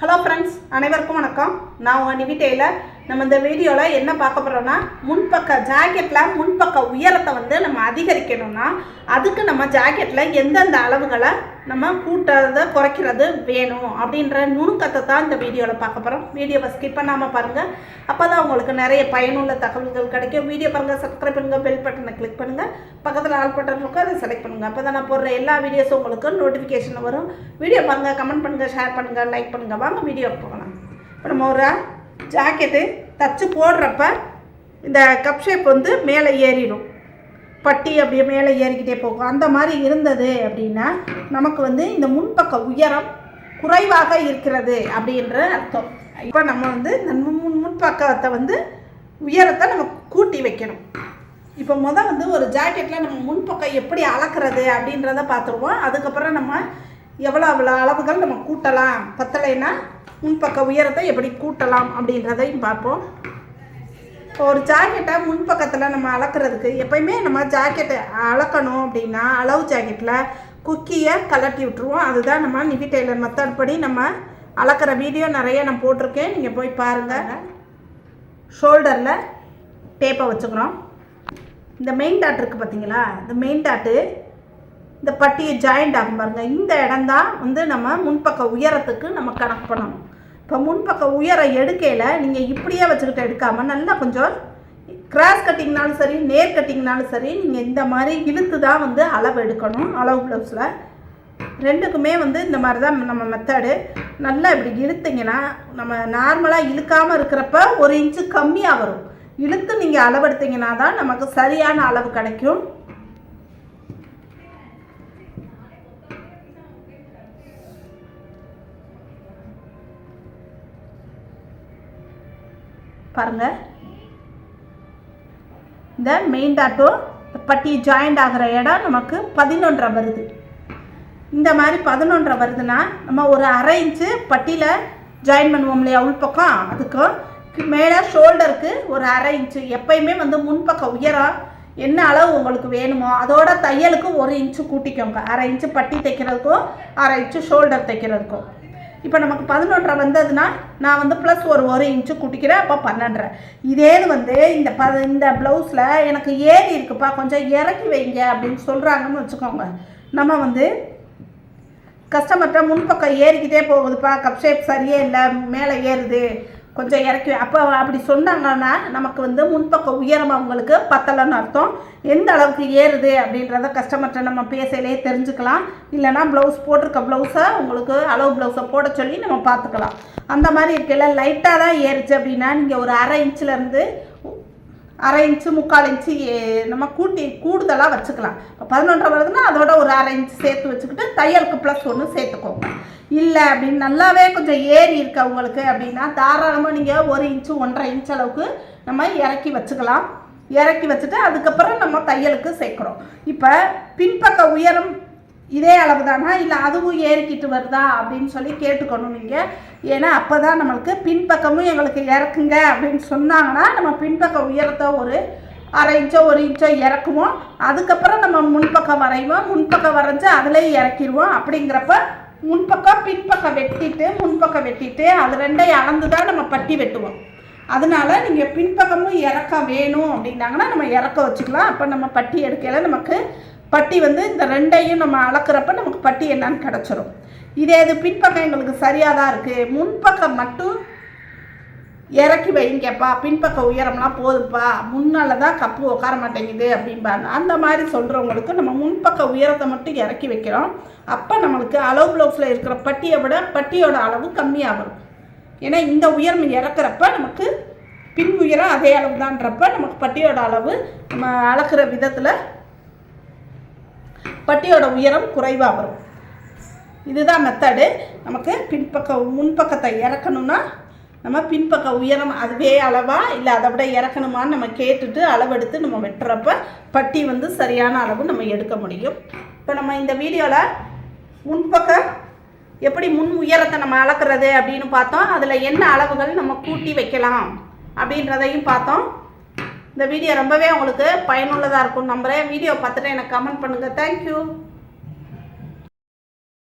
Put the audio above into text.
Hello friends அனைவருக்கும் வணக்கம். நான் உங்கள் நிவி டெய்லர். நம்ம இந்த வீடியோவில் என்ன பார்க்க போகிறோம்னா முன்பக்க ஜாக்கெட்டில் முன்பக்க உயரத்தை வந்து நம்ம அதிகரிக்கணும்னா அதுக்கு நம்ம ஜாக்கெட்டில் எந்தெந்த அளவுகளை நம்ம கூட்டுறதை குறைக்கிறது வேணும் அப்படின்ற நுணுக்கத்தை தான் இந்த வீடியோவில் பார்க்க போகிறோம் வீடியோவை ஸ்கிப் பண்ணாமல் பாருங்கள் அப்போ தான் உங்களுக்கு நிறைய பயனுள்ள தகவல்கள் கிடைக்கும். வீடியோ பாருங்கள் சப்ஸ்கிரைப் பண்ணுங்கள் பெல் பட்டனை கிளிக் பண்ணுங்கள் பக்கத்தில் ஆல் பட்டன் இருக்கும் அதை செலக்ட் பண்ணுங்கள் அப்போ தான் நான் போடுற எல்லா வீடியோஸும் உங்களுக்கு நோட்டிஃபிகேஷன் வரும். வீடியோ பாருங்கள் கமெண்ட் பண்ணுங்கள் ஷேர் பண்ணுங்கள் லைக் பண்ணுங்கள் வாங்க வீடியோ போகலாம். இப்போ நம்ம ஒரு ஜாக்கெட்டு தச்சு போடுறப்ப இந்த கப் ஷேப் வந்து மேலே ஏறிடும். பட்டி அப்படியே மேலே ஏறிக்கிட்டே போகும். அந்த மாதிரி இருந்தது அப்படின்னா நமக்கு வந்து இந்த முன்பக்க உயரம் குறைவாக இருக்கிறது அப்படின்ற அர்த்தம். இப்போ நம்ம வந்து இந்த முன் முன்பக்கத்தை வந்து உயரத்தை நம்ம கூட்டி வைக்கணும். இப்போ முதல் வந்து ஒரு ஜாக்கெட்டில் நம்ம முன்பக்கம் எப்படி அளக்கிறது அப்படின்றத பார்த்துருவோம். அதுக்கப்புறம் நம்ம எவ்வளோ அவ்வளோ அளவுகள் நம்ம கூட்டலாம். பத்தலைன்னா முன்பக்க உயரத்தை எப்படி கூட்டலாம் அப்படின்றதையும் பார்ப்போம். ஒரு ஜாக்கெட்டை முன்பக்கத்தில் நம்ம அளக்கிறதுக்கு எப்பயுமே நம்ம ஜாக்கெட்டை அளக்கணும் அப்படின்னா அளவு ஜாக்கெட்டில் குக்கியை கலட்டி விட்டுருவோம். அதுதான் நம்ம நிவி டெய்லர் மெத்தட் படி நம்ம அளக்கிற வீடியோ நிறைய நான் போட்டிருக்கேன். நீங்கள் போய் பாருங்கள் ஷோல்டரில் டேப்பை வச்சுக்கிறோம். இந்த மெயின் டாட் இருக்குது பார்த்தீங்களா இந்த மெயின் டாட்டு இந்த பட்டியை ஜாயிண்ட் ஆகும் பாருங்க. இந்த இடம்தான் வந்து நம்ம முன்பக்க உயரத்துக்கு நம்ம கணக்கு பண்ணணும். இப்போ முன்பக்க உயரம் எடுக்கையில் நீங்கள் இப்படியே வச்சுக்கிட்டு எடுக்காமல் நல்லா கொஞ்சம் கிராஸ் கட்டிங்னாலும் சரி நேர் கட்டிங்னாலும் சரி நீங்கள் இந்த மாதிரி இழுத்து தான் வந்து அளவு எடுக்கணும். அளவு ப்ளவுஸில் ரெண்டுக்குமே வந்து இந்த மாதிரி தான் நம்ம மெத்தடு நல்லா இப்படி இழுத்தீங்கன்னா நம்ம நார்மலாக இழுக்காமல் இருக்கிறப்ப ஒரு இன்ச்சு கம்மியாக வரும். இழுத்து நீங்கள் அளவெடுத்தீங்கன்னா தான் நமக்கு சரியான அளவு கிடைக்கும். பாருங்கள் இந்த மெயின் டாட்டும் பட்டி ஜாயிண்ட் ஆகிற இடம் நமக்கு பதினொன்றரை வருது. இந்த மாதிரி பதினொன்றரை வருதுன்னா நம்ம ஒரு அரை இன்ச்சு பட்டியில் ஜாயின் பண்ணுவோம் இல்லையா உள்பக்கம்? அதுக்கும் மேலே ஷோல்டருக்கு ஒரு அரை இன்ச்சு எப்பயுமே வந்து முன்பக்கம் உயரம் என்ன அளவு உங்களுக்கு வேணுமோ அதோட தையலுக்கு ஒரு இன்ச்சு கூட்டிக்கோங்க. அரை இன்ச்சு பட்டி தைக்கிறதுக்கும் அரை இன்ச்சு ஷோல்டர் தைக்கிறதுக்கும் இப்போ நமக்கு பதினொன்றரை வந்ததுன்னா நான் வந்து ப்ளஸ் ஒரு ஒரு இன்ச்சு குட்டிக்கிறேன் அப்போ பன்னெண்டரை. இதே வந்து இந்த ப இந்த ப்ளவுஸில் எனக்கு ஏறி இருக்குப்பா கொஞ்சம் இறக்கி வைங்க அப்படின்னு சொல்கிறாங்கன்னு வச்சுக்கோங்க. நம்ம வந்து கஸ்டமர்கிட்ட முன்பக்கம் ஏறிக்கிட்டே போகுதுப்பா கப் ஷேப் சரியே இல்லை மேலே ஏறுது. கொஞ்சம் இறக்கி அப்போ அப்படி சொன்னாங்கன்னா நமக்கு வந்து முன்பக்க உயரம் அவங்களுக்கு பத்தலைன்னு அர்த்தம். எந்த அளவுக்கு ஏறுது அப்படின்றத கஸ்டமர்கிட்ட நம்ம பேசையிலே தெரிஞ்சுக்கலாம். இல்லைனா ப்ளவுஸ் போட்டிருக்க ப்ளவுஸை உங்களுக்கு அளவு ப்ளவுஸை போட சொல்லி நம்ம பார்த்துக்கலாம். அந்த மாதிரி இருக்கையில் லைட்டாக தான் ஏறுச்சு அப்படின்னா நீங்கள் ஒரு அரை இன்ச்சிலேருந்து அரை இன்ச்சு முக்கால் இன்ச்சு நம்ம கூட்டி கூடுதலாக வச்சுக்கலாம். இப்போ பதினொன்றரை வருதுன்னா அதோட ஒரு அரை இன்ச்சு சேர்த்து வச்சுக்கிட்டு தையலுக்கு ப்ளஸ் ஒன்று சேர்த்துக்கோங்க. இல்லை அப்படின்னு நல்லாவே கொஞ்சம் ஏறி இருக்கு அவங்களுக்கு அப்படின்னா தாராளமாக நீங்கள் ஒரு இன்ச்சு ஒன்றரை இன்ச் அளவுக்கு நம்ம இறக்கி வச்சுக்கலாம். இறக்கி வச்சுட்டு அதுக்கப்புறம் நம்ம தையலுக்கு சேர்க்குறோம். இப்போ பின்பக்க உயரம் இதே அளவு தானா இல்லை அதுவும் ஏறிக்கிட்டு வருதா அப்படின்னு சொல்லி கேட்டுக்கணும் நீங்கள் ஏன்னா அப்போ தான் நம்மளுக்கு பின்பக்கமும் எங்களுக்கு இறக்குங்க அப்படின்னு சொன்னாங்கன்னா நம்ம பின்பக்க உயரத்தை ஒரு அரை இன்ச்சோ ஒரு இன்ச்சோ இறக்குவோம். அதுக்கப்புறம் நம்ம முன்பக்கம் வரைவோம். முன்பக்கம் வரைஞ்சி அதிலே இறக்கிடுவோம். அப்படிங்கிறப்ப முன்பக்கம் பின்பக்கம் வெட்டிட்டு முன்பக்கம் வெட்டிட்டு அது ரெண்டையும் அளந்து தான் நம்ம பட்டி வெட்டுவோம். அதனால நீங்கள் பின்பக்கமும் இறக்க வேணும் அப்படின்னாங்கன்னா நம்ம இறக்க வச்சுக்கலாம். அப்போ நம்ம பட்டி எடுக்கையில் நமக்கு பட்டி வந்து இந்த ரெண்டையும் நம்ம அளக்குறப்ப நமக்கு பட்டி என்னன்னு கிடச்சிரும். இதே இது பின்பக்கம் எங்களுக்கு சரியாக தான் இருக்குது முன்பக்கம் மட்டும் இறக்கி வைங்கப்பா பின்பக்க உயரம்லாம் போதுப்பா முன்னால் தான் கப்பு உட்கார மாட்டேங்குது அப்படிம்பாங்க. அந்த மாதிரி சொல்கிறவங்களுக்கு நம்ம முன்பக்க உயரத்தை மட்டும் இறக்கி வைக்கிறோம். அப்போ நம்மளுக்கு அளவு ப்ளவுஸில் இருக்கிற பட்டியை விட பட்டியோட அளவு கம்மியாக வரும் ஏன்னா இந்த உயரம் இறக்குறப்ப நமக்கு பின் உயரம் அதே அளவு தான்றப்ப நமக்கு பட்டியோட அளவு நம்ம அளக்குற விதத்தில் பட்டியோட உயரம் குறைவாக வரும். இதுதான் மெத்தடு நமக்கு பின்பக்கம் முன்பக்கத்தை இறக்கணும்னா நம்ம பின்பக்க உயரம் அதுவே அளவா? இல்லை அதை விட இறக்கணுமான்னு நம்ம கேட்டுட்டு அளவெடுத்து நம்ம வெட்டுறப்ப பட்டி வந்து சரியான அளவு நம்ம எடுக்க முடியும். இப்போ நம்ம இந்த வீடியோவில் முன்பக்க எப்படி முன் உயரத்தை நம்ம அளக்கிறது அப்படின்னு பார்த்தோம். அதில் என்ன அளவுகள் நம்ம கூட்டி வைக்கலாம் அப்படின்றதையும் பார்த்தோம். இந்த வீடியோ ரொம்பவே உங்களுக்கு பயனுள்ளதாக இருக்கும் நம்புகிறேன் வீடியோ பார்த்துட்டு எனக்கு கமெண்ட் பண்ணுங்கள் தேங்க்யூ